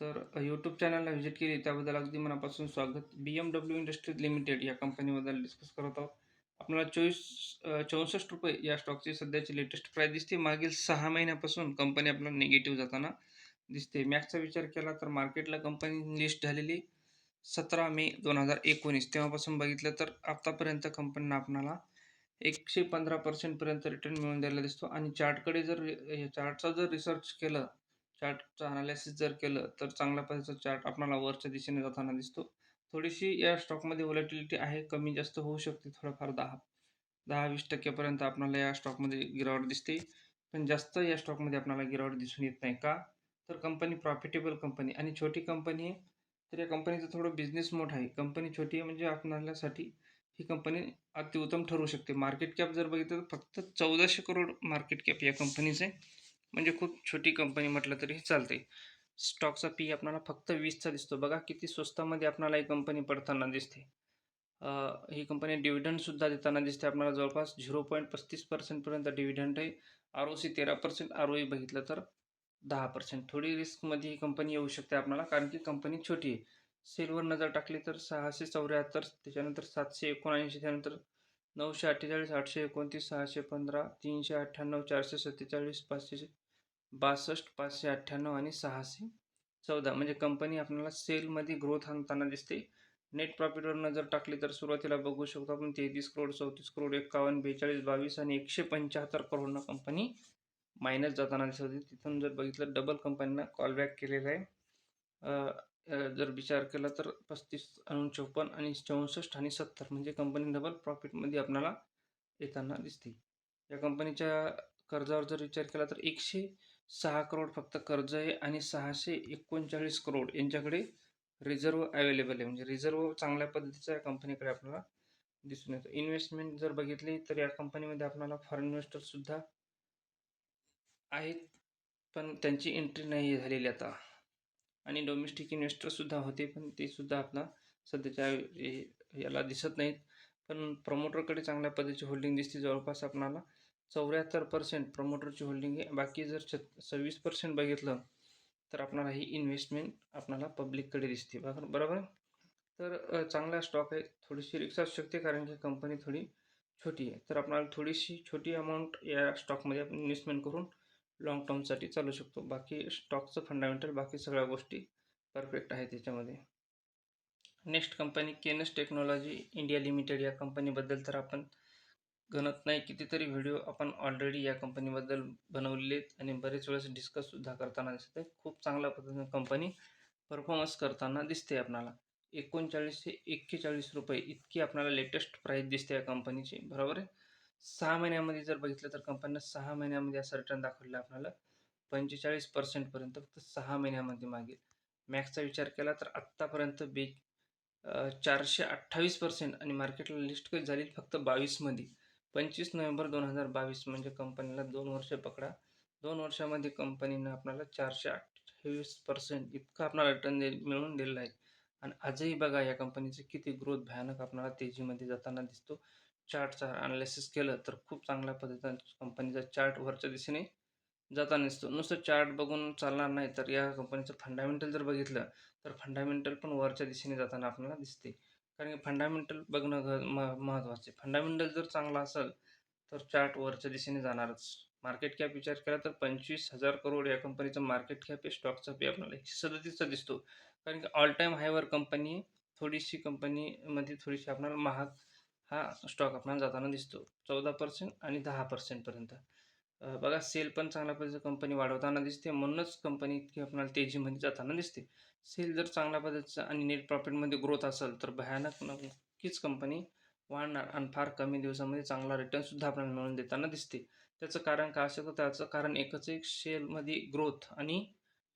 तर यूट्यूब चॅनलला व्हिजिट केली. त्याबद्दल अगदी मनापासून स्वागत. B M W industries limited या कंपनीबद्दल डिस्कस करत आहोत. आपल्याला चोवीस चौसष्ट रुपये या स्टॉकची सध्याची लेटेस्ट प्राईस दिसते. मागील सहा महिन्यापासून कंपनी आपल्याला निगेटिव्ह जाताना दिसते. मॅक्सचा विचार केला तर मार्केटला कंपनी लिस्ट झालेली सतरा मे दोन हजार एकोणीस. तेव्हापासून बघितलं तर आत्तापर्यंत कंपनीनं आपणाला एकशे पंधरा पर्सेंटपर्यंत रिटर्न मिळून द्यायला दिसतो. आणि चार्टकडे जर चार्टचा जर रिसर्च केलं चार्टचं अनालिसिस जर केलं तर चांगल्या पद्धतीचा चार्ट आपल्याला वरच्या दिशेने जाताना दिसतो. थोडीशी या स्टॉकमध्ये व्हॉलेटिलिटी आहे कमी जास्त होऊ शकते थोडंफार दहा. दहा वीस टक्क्यापर्यंत आपल्याला या स्टॉकमध्ये गिरावट दिसते. पण जास्त या स्टॉकमध्ये आपल्याला गिरावट दिसून येत नाही. का? तर कंपनी प्रॉफिटेबल कंपनी आणि छोटी कंपनी आहे तर या कंपनीचं थोडं बिझनेस मोठा आहे. कंपनी छोटी आहे म्हणजे आपणाल्यासाठी ही कंपनी अतिउत्तम ठरू शकते. मार्केट कॅप जर बघितलं तर फक्त चौदाशे करोड मार्केट कॅप या कंपनीचं आहे. म्हणजे खूप छोटी कंपनी म्हटलं तरी चालते स्टॉकचा पी आपणाला फक्त वीसचा दिसतो. बघा किती स्वस्तामध्ये आपणाला ही कंपनी पडताना दिसते. ही कंपनी डिव्हिडंडसुद्धा देताना दिसते. आपल्याला जवळपास झिरो पॉईंट पस्तीस पर्सेंटपर्यंत डिव्हिडंड आहे. आर ओ सी तेरा पर्सेंट आर ओ ई बघितलं तर दहा पर्सेंट थोडी रिस्कमध्ये ही कंपनी येऊ शकते आपल्याला कारण की कंपनी छोटी आहे. सेलवर नजर टाकली तर सहाशे चौऱ्याहत्तर त्याच्यानंतर सातशे एकोणऐंशी त्यानंतर नऊशे अठ्ठेचाळीस आठशे एकोणतीस सहाशे पंधरा तीनशे अठ्ठ्याण्णव चारशे सत्तेचाळीस पाचशे बासष्ट पाचशे अठ्ठ्याण्णव आणि सहाशे चौदा. म्हणजे कंपनी आपल्याला सेलमध्ये ग्रोथ आणताना दिसते. नेट प्रॉफिटवर नजर टाकली तर सुरुवातीला बघू शकतो आपण तेहतीस करोड चौतीस करोड एक्कावन्न बेचाळीस बावीस आणि एकशे पंच्याहत्तर करोडनं कंपनी मायनस जाताना दिसत होती. तिथून जर बघितलं डबल कंपनीनं कॉलबॅक केलेला आहे. जर विचार केला तर पस्तीस आणि चौपन्न आणि चौसष्ट आणि सत्तर म्हणजे कंपनी डबल प्रॉफिटमध्ये आपल्याला येताना दिसते. या कंपनीच्या कर्जावर जर विचार केला तर एकशे सहा करोड फक्त कर्ज आहे आणि सहाशे एकोणचाळीस करोड यांच्याकडे रिझर्व अवेलेबल आहे. म्हणजे रिझर्व चांगल्या पद्धतीचा या कंपनीकडे आपल्याला दिसून येतो. इन्व्हेस्टमेंट जर बघितली तर या कंपनीमध्ये आपल्याला फॉरेन इन्व्हेस्टरसुद्धा आहेत पण त्यांची एंट्री नाही झालेली आता. आणि डोमेस्टिक इन्व्हेस्टरसुद्धा होते पण ते सुद्धा आपला सध्याच्या याला दिसत नाहीत. पण प्रमोटरकडे चांगल्या पद्धतीची होल्डिंग दिसते. जवळपास आपणाला चौऱ्याहत्तर पर्सेंट प्रमोटरची होल्डिंग आहे. बाकी जर छ सव्वीस पर्सेंट बघितलं तर आपणाला ही इन्व्हेस्टमेंट आपणाला पब्लिककडे दिसते. बघा बरोबर? तर चांगला स्टॉक आहे. थोडीशी रिक्स असू शकते कारण की कंपनी थोडी छोटी आहे. तर आपणाला थोडीशी छोटी अमाऊंट या स्टॉकमध्ये आपण इन्व्हेस्टमेंट करून लाँग टर्मसाठी चालू शकतो. बाकी स्टॉकचं फंडामेंटल बाकी सगळ्या गोष्टी परफेक्ट आहे त्याच्यामध्ये next company Kaynes technology India limited या कंपनीबद्दल तर आपण गणत नाही कितीतरी व्हिडिओ आपण ऑलरेडी या कंपनीबद्दल बनवलेले आहेत आणि बरेच वेळेस डिस्कससुद्धा करताना दिसत आहे खूप चांगल्या पद्धतीने कंपनी परफॉर्मन्स करताना दिसते आपणाला. एकोणचाळीस ते एक्केचाळीस रुपये इतकी आपल्याला लेटेस्ट प्राईस दिसते या कंपनीची बरोबर आहे? सहा महिन्यामध्ये जर बघितलं तर कंपनीनं सहा महिन्यामध्ये असं रिटर्न दाखवलेलं आपल्याला पंचेचाळीस पर्सेंटपर्यंत फक्त सहा महिन्यामध्ये मागेल. मॅक्सचा विचार केला तर आत्तापर्यंत बे चारशे अठ्ठावीस पर्सेंट आणि मार्केटला लिस्ट कधी झाली फक्त बावीसमध्ये. पंचवीस नोव्हेंबर दोन हजार बावीस म्हणजे कंपनीला दोन वर्ष पकडा. दोन वर्षामध्ये कंपनीनं आपल्याला चारशे अठ्ठावीस पर्सेंट इतका आपल्याला रिटर्न दे मिळवून दिलेला आहे. आणि आजही बघा या कंपनीचे किती ग्रोथ भयानक आपल्याला तेजीमध्ये जाताना दिसतो. चार्टचा अनालिसिस केलं तर खूप चांगल्या पद्धतीनं कंपनीचा चार्ट वरच्या दिशेने जाताना दिसतो. नुसतं चार्ट बघून चालणार नाही तर या कंपनीचं फंडामेंटल जर बघितलं तर फंडामेंटल पण वरच्या दिशेने जाताना आपल्याला दिसते. कारण की फंडामेंटल बघणं ग म महत्त्वाचे फंडामेंटल जर चांगला असेल तर चार्ट वरच्या दिशेने जाणारच. मार्केट कॅप विचार केला तर पंचवीस हजार करोड या कंपनीचं मार्केट कॅप आहे स्टॉकचा पे आपल्याला एकशे सदतीसचा दिसतो. कारण की ऑल टाईम हायवर कंपनी थोडीशी कंपनीमध्ये थोडीशी आपल्याला महाग हा स्टॉक आपल्याला जाताना दिसतो. चौदा पर्सेंट आणि दहा पर्सेंटपर्यंत बघा सेल पण चांगल्या पद्धतीचं कंपनी वाढवताना दिसते. म्हणूनच कंपनी इतकी आपल्याला तेजीमध्ये जाताना दिसते. सेल जर चांगल्या पद्धतीचं आणि नेट प्रॉफिटमध्ये ग्रोथ असेल तर भयानक नक्कीच कंपनी वाढणार आणि फार कमी दिवसामध्ये चांगला रिटर्नसुद्धा आपल्याला मिळून देताना दिसते. त्याचं कारण काय असतं त्याचं कारण एकच एक सेलमध्ये ग्रोथ आणि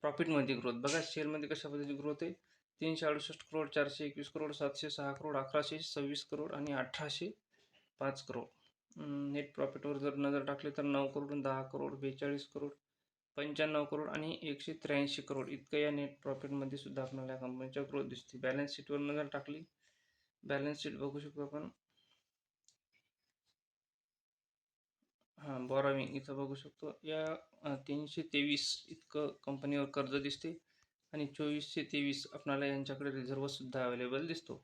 प्रॉफिटमध्ये ग्रोथ. बघा सेलमध्ये कशा पद्धतीची ग्रोथ आहे? तीनशे अडुसष्ट करोड चारशे एकवीस करोड सातशे सहा करोड अकराशे सव्वीस करोड आणि अठराशे पाच करोड नेट प्रॉफिटवर जर नजर टाकली तर नऊ करोड दहा करोड बेचाळीस करोड पंच्याण्णव करोड आणि एकशे त्र्याऐंशी करोड इतकं या नेट प्रॉफिटमध्ये सुद्धा आपल्याला या कंपनीच्या ग्रोथ दिसते. बॅलन्स शीटवर नजर टाकली बॅलन्स शीट बघू शकतो आपण. हां बॉराविंग इथं बघू शकतो. या तीनशे तेवीस इतकं कंपनीवर कर्ज दिसते आणि चोवीसशे तेवीस आपल्याला यांच्याकडे रिझर्वसुद्धा अवेलेबल दिसतो.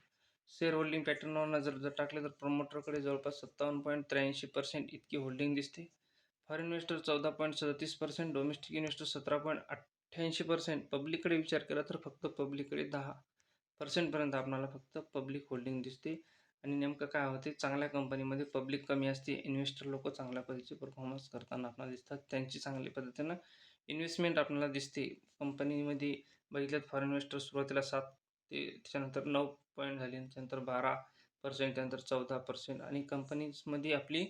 शेअर होल्डिंग पॅटर्नवर नजर जर टाकले तर प्रमोटरकडे जवळपास सत्तावन्न पॉईंट त्र्याऐंशी पर्सेंट इतकी होल्डिंग दिसते. फॉरेन इन्व्हेस्टर चौदा पॉईंट सदतीस पर्सेंट डोमेस्टिक इन्व्हेस्टर सतरा पॉईंट अठ्ठ्याऐंशी पर्सेंट पब्लिककडे विचार केला तर फक्त पब्लिककडे दहा पर्सेंटपर्यंत आपणाला फक्त पब्लिक होल्डिंग दिसते. आणि नेमकं काय होते? चांगल्या कंपनीमध्ये पब्लिक कमी असते. इन्व्हेस्टर लोक चांगल्या पद्धतीचे परफॉर्मन्स करताना आपल्याला दिसतात. त्यांची चांगल्या पद्धतीनं इन्व्हेस्टमेंट आपल्याला दिसते. कंपनीमध्ये बघितल्यात फॉरेन इन्व्हेस्टर सुरुवातीला सात ते त्याच्यानंतर नऊ पॉईंट झाले त्यानंतर बारा पर्सेंट त्यानंतर चौदा पर्सेंट आणि कंपनीजमध्ये आपली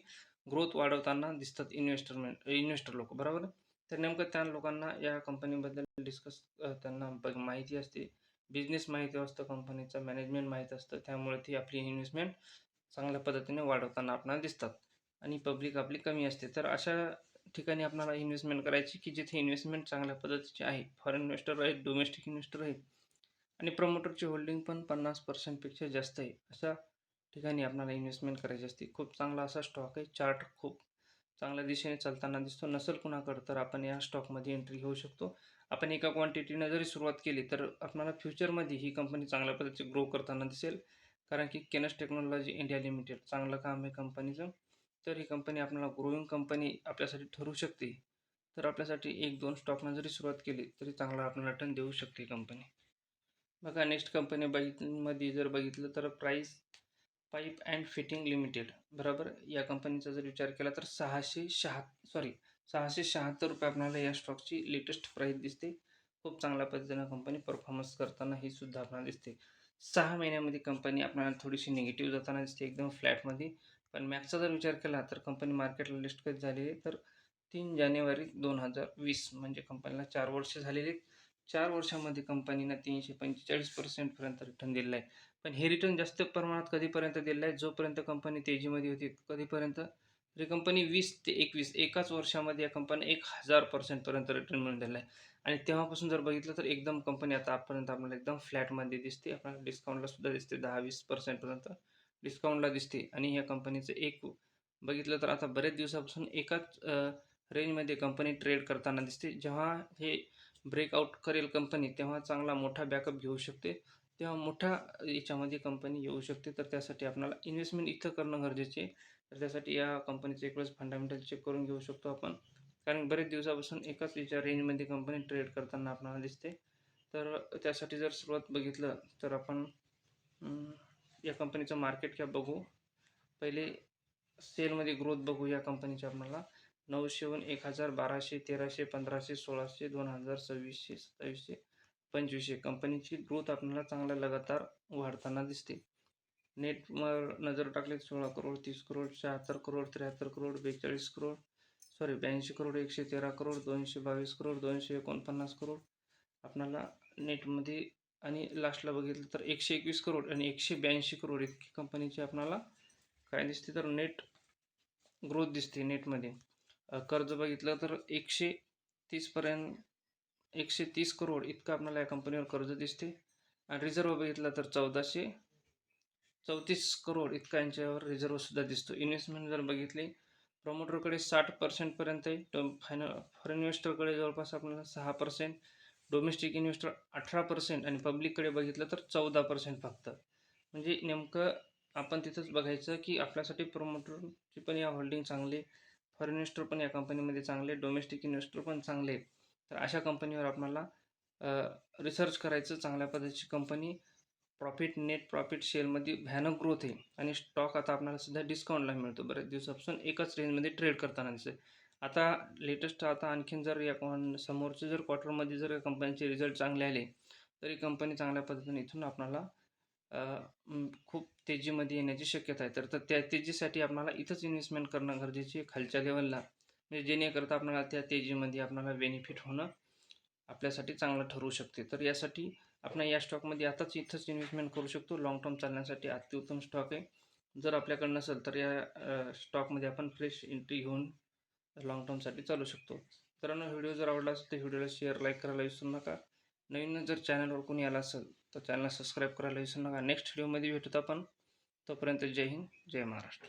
ग्रोथ वाढवताना दिसतात इन्व्हेस्टरमेंट इन्व्हेस्टर लोक बरोबर? तर नेमकं त्या लोकांना या कंपनीबद्दल डिस्कस त्यांना बघ माहिती असते. बिझनेस माहिती असतं कंपनीचं मॅनेजमेंट माहीत असतं. त्यामुळे ती आपली इन्व्हेस्टमेंट चांगल्या पद्धतीने वाढवताना आपल्याला दिसतात आणि पब्लिक आपली कमी असते. तर अशा ठिकाणी आपल्याला इन्व्हेस्टमेंट करायची की जिथे इन्व्हेस्टमेंट चांगल्या पद्धतीची आहे. फॉरेन इन्व्हेस्टर आहेत डोमेस्टिक इन्व्हेस्टर आहेत. आणि प्रमोटरची होल्डिंग पण पन्नास पर्सेंटपेक्षा जास्त आहे. अशा ठिकाणी आपल्याला इन्व्हेस्टमेंट करायची असते. खूप चांगला असा स्टॉक आहे. चार्ट खूप चांगल्या दिशेने चालताना दिसतो. नसेल कुणाकडं तर आपण या स्टॉकमध्ये एंट्री घेऊ शकतो. आपण एका क्वांटिटीनं जरी सुरुवात केली तर आपल्याला फ्युचरमध्ये ही कंपनी चांगल्या पद्धतीचे ग्रो करताना दिसेल. कारण की केनस टेक्नॉलॉजी इंडिया लिमिटेड चांगलं काम आहे कंपनीचं तर ही कंपनी आपल्याला ग्रोईंग कंपनी आपल्यासाठी ठरू शकते. तर आपल्यासाठी एक दोन स्टॉकनं जरी सुरुवात केली तरी चांगला आपल्याला रिटर्न देऊ शकते कंपनी बघा नेक्स्ट कंपनी बघितमध्ये जर बघितलं तर price pipe and fitting limited बरोबर? या कंपनीचा जर विचार केला तर सहाशे शहा सॉरी सहाशे शहात्तर रुपये आपल्याला या स्टॉकची लेटेस्ट प्राईस दिसते. खूप चांगल्या पद्धतीनं कंपनी परफॉर्मन्स करताना ही सुद्धा आपल्याला दिसते. सहा महिन्यामध्ये कंपनी आपल्याला थोडीशी निगेटिव्ह जाताना दिसते एकदम फ्लॅटमध्ये पण मॅक्सचा जर विचार केला तर कंपनी मार्केटला लिस्ट कधी झालेली तर तीन जानेवारी दोन हजार वीस म्हणजे कंपनीला चार वर्ष झालेली चार वर्षामध्ये कंपनीनं तीनशे पंचेचाळीस पर्सेंटपर्यंत रिटर्न दिलेलं आहे. पण हे रिटर्न जास्त प्रमाणात कधीपर्यंत दिलेलं आहे? जोपर्यंत कंपनी तेजीमध्ये होती कधीपर्यंत? तरी कंपनी वीस ते एकवीस एकाच वर्षामध्ये या कंपनी एक हजार पर्सेंटपर्यंत रिटर्न मिळून दिलेला आहे. आणि तेव्हापासून जर बघितलं तर एकदम कंपनी आता आजपर्यंत आपल्याला एकदम फ्लॅटमध्ये दिसते. आपल्याला डिस्काउंटला सुद्धा दिसते दहा वीस पर्सेंटपर्यंत डिस्काउंटला दिसते. आणि ह्या कंपनीचं एक बघितलं तर आता बरेच दिवसापासून एकाच रेंजमध्ये कंपनी ट्रेड करताना दिसते. जेव्हा हे ब्रेकआउट करेल कंपनी तेव्हा चांगला मोठा बॅकअप घेऊ शकते. तेव्हा मोठ्या याच्यामध्ये कंपनी येऊ शकते. तर त्यासाठी आपल्याला इन्व्हेस्टमेंट इथं करणं गरजेचे आहे. तर त्यासाठी या कंपनीचे एक वेळेस फंडामेंटल चेक करून घेऊ शकतो आपण. कारण बरेच दिवसापासून एकाच याच्या रेंजमध्ये कंपनी ट्रेड करताना आपल्याला दिसते. तर त्यासाठी जर सुरुवात बघितलं तर आपण या कंपनीचं मार्केट कॅप बघू. पहिले सेलमध्ये ग्रोथ बघू या कंपनीच्या आपल्याला. नऊशेहून एक हजार बाराशे तेराशे पंधराशे सोळाशे दोन हजार सव्वीसशे सत्तावीसशे पंचवीसशे. कंपनीची ग्रोथ आपल्याला चांगला लगातार वाढताना दिसते. नेटवर नजर टाकली सोळा करोड तीस करोड शहात्तर करोड त्र्याहत्तर करोड बेचाळीस करोड सॉरी ब्याऐंशी करोड एकशे तेरा करोड दोनशे बावीस करोड दोनशे एकोणपन्नास करोड. आपल्याला नेटमध्ये आणि लास्टला बघितलं तर एकशे एकवीस करोड आणि एकशे ब्याऐंशी करोड इतकी कंपनीची आपणाला काय दिसते तर नेट ग्रोथ दिसते नेटमध्ये कर्ज बघितलं तर एकशे तीसपर्यंत एकशे तीस करोड इतकं आपल्याला या कंपनीवर कर्ज दिसते. आणि रिझर्व बघितलं तर चौदाशे चौतीस करोड इतका यांच्यावर रिझर्वसुद्धा दिसतो. इन्व्हेस्टमेंट जर बघितली प्रमोटरकडे साठ पर्सेंटपर्यंत आहे. फायन फॉरेन इन्व्हेस्टरकडे जवळपास आपल्याला सहा पर्सेंट डोमेस्टिक इन्व्हेस्टर अठरा पर्सेंट आणि पब्लिककडे बघितलं तर चौदा पर्सेंट फक्त. म्हणजे नेमकं आपण तिथंच बघायचं की आपल्यासाठी प्रमोटरची पण या होल्डिंग चांगली फॉरेन इन्व्हेस्टर पण या कंपनीमध्ये चांगले डोमेस्टिक इन्व्हेस्टर पण चांगले तर अशा कंपनीवर आपल्याला रिसर्च करायचं चांगल्या पद्धतीची कंपनी प्रॉफिट नेट प्रॉफिट शेअरमध्ये भयानक ग्रोथ आहे. आणि स्टॉक आता आपल्याला सुद्धा डिस्काउंटला मिळतो. बऱ्याच दिवसापासून एकाच रेंजमध्ये ट्रेड करताना दिसेल आता लेटेस्ट आता आणखीन जर या समोरचे जर क्वार्टरमध्ये जर कंपनीचे रिझल्ट चांगले आले तरी कंपनी चांगल्या पद्धतीने इथून आपल्याला खूप तेजीमध्ये येण्याची शक्यता आहे. तर तर त्या तेजीसाठी आपणाला इथंच इन्व्हेस्टमेंट करणं गरजेचे आहे खालच्या लेवलला म्हणजे जेणेकरता आपल्याला त्या तेजीमध्ये आपणाला बेनिफिट होणं आपल्यासाठी चांगलं ठरू शकते. तर यासाठी आपण या स्टॉकमध्ये आताच इथंच इन्व्हेस्टमेंट करू शकतो. लाँग टर्म चालण्यासाठी अतिउत्तम स्टॉक आहे. जर आपल्याकडे नसेल तर या स्टॉकमध्ये आपण फ्रेश एंट्री घेऊन लाँग टर्मसाठी चालू शकतो. तर व्हिडिओ जर आवडला असेल तर व्हिडिओला शेअर लाईक करायला विसरू नका. नवीन जर चॅनलवर कोणी आला असेल तर चॅनल सबस्क्राईब करायला विसरू नका. नेक्स्ट व्हिडिओमध्ये भेटूत आपण. तोपर्यंत जय हिंद जय महाराष्ट्र.